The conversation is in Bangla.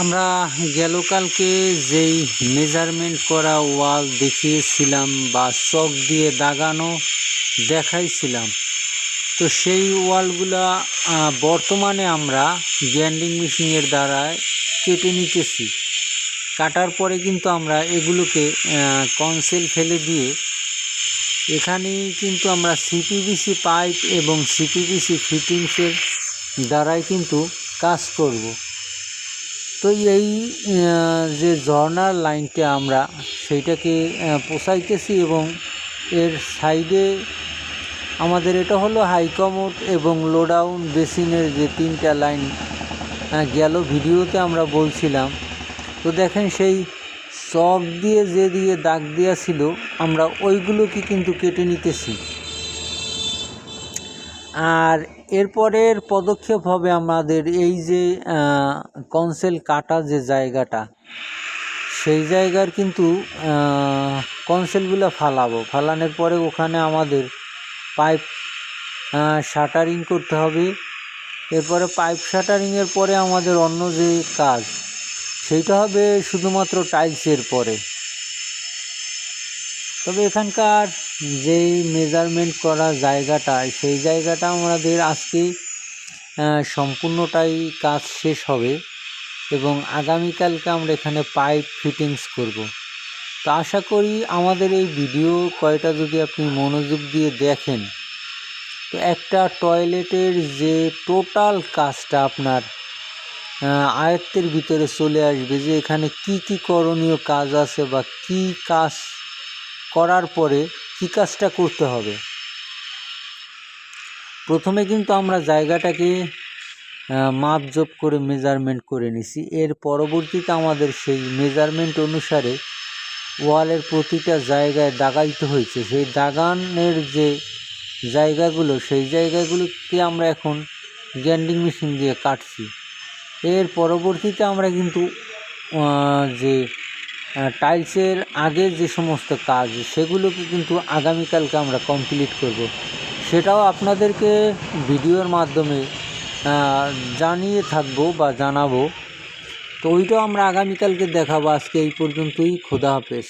আমরা গেল কালকে যেই মেজারমেন্ট করা ওয়াল দেখিয়েছিলাম বা চক দিয়ে দাগানো দেখাইছিলাম, তো সেই ওয়ালগুলা বর্তমানে আমরা গ্যান্ডিং মেশিনের দ্বারা কেটে নিতেছি। কাটার পরে কিন্তু আমরা এগুলোকে কনসেল ফেলে দিয়ে এখানেই কিন্তু আমরা সিপিবিসি পাইপ এবং সিপিবিসি ফিটিংসের দ্বারাই কিন্তু কাজ করব। তো এই যে ঝর্নার লাইনটা আমরা, সেইটাকে পোষাইতেছি এবং এর সাইডে আমাদের এটা হলো হাইকমোড এবং লোডাউন বেসিনের যে তিনটা লাইন গেল ভিডিওতে আমরা বলছিলাম। তো দেখেন সেই চক দিয়ে, যে দিয়ে দাগ দেওয়া ছিল, আমরা ওইগুলোকে কিন্তু কেটে নিতেছি। আর এরপরের পদক্ষেপ হবে আমাদের এই যে কনসেল কাটা যে জায়গাটা, সেই জায়গার কিন্তু কনসেলগুলো ফালাবো। ফালানোর পরে ওখানে আমাদের পাইপ শাটারিং করতে হবে। এরপরে পাইপ শাটারিংয়ের পরে আমাদের অন্য যে কাজ, সেইটা হবে শুধুমাত্র টাইলসের পরে। তবে এখানকার যেই মেজারমেন্ট করা জায়গাটা, সেই জায়গাটা আমাদের আজকে সম্পূর্ণটাই কাজ শেষ হবে এবং আগামীকালকে আমরা এখানে পাইপ ফিটিংস করব। তো আশা করি আমাদের এই ভিডিও কয়টা যদি আপনি মনোযোগ দিয়ে দেখেন, তো একটা টয়লেটের যে টোটাল কাজটা আপনার আয়ত্তের ভিতরে চলে আসবে যে এখানে কি কি করণীয় কাজ আছে বা কি কাজ করার পরে কী কাজটা করতে হবে? প্রথমে কিন্তু আমরা জায়গাটাকে মাপজোপ করে মেজারমেন্ট করে নিছি। এর পরবর্তীতে আমাদের সেই মেজারমেন্ট অনুসারে ওয়ালের প্রতিটা জায়গায় দাগাইতে হয়েছে। সেই দাগানের যে জায়গাগুলো, সেই জায়গাগুলোকে আমরা এখন গ্যান্ডিং মেশিন দিয়ে কাটছি। এর পরবর্তীতে আমরা কিন্তু যে টাইলসের আগের যে সমস্ত কাজ, সেগুলোকে কিন্তু আগামীকালকে আমরা কমপ্লিট করব। সেটাও আপনাদেরকে ভিডিওর মাধ্যমে জানিয়ে থাকব বা জানাব। তো ওইটাও আমরা আগামীকালকে দেখাবো। আজকে এই পর্যন্তই। খোদা হাফেজ।